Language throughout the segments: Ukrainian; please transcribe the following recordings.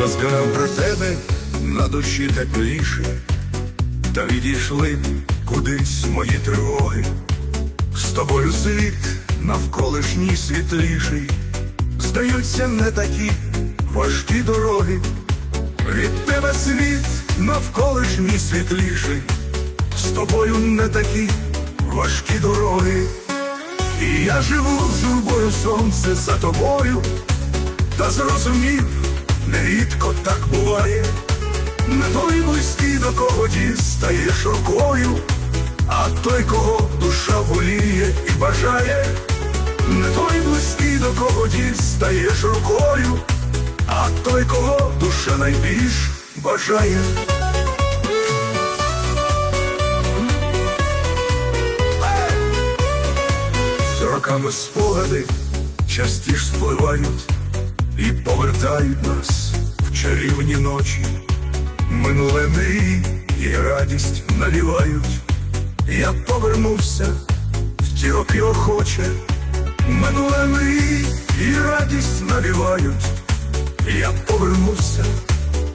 Розказав про тебе на душі тепліше, та відійшли кудись мої тривоги. З тобою світ навколишній світліший, здаються не такі важкі дороги. Від тебе світ навколишній світліший, з тобою не такі важкі дороги. І я живу з журбою сонце за тобою, та зрозумів, так буває. Не той близький, до кого дістаєш рукою, а той, кого душа воліє і бажає, не той близький, до кого дістаєш рукою, а той, кого душа найбільш бажає. Роками спогади частіш спливають і повертають нас чарівні ночі. Минуле мрії і радість налівають. Я повернувся в ті роки охоче. Минуле мрії і радість налівають. Я повернувся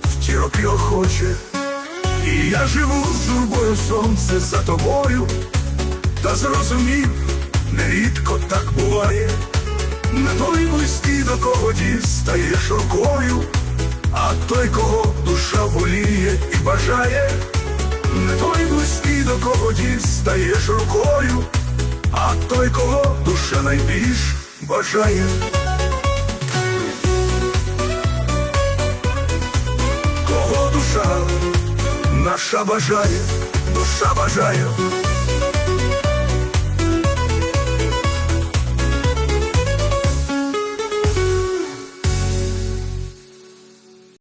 в ті роки охоче. І я живу з журбою сонце за тобою, та зрозумів, нерідко так буває. Не той близький, до кого дістаєш рукою, а той, кого душа воліє і бажає, не той близький, до кого дістаєш рукою, а той, кого душа найбільш бажає. Кого душа наша бажає, душа бажає.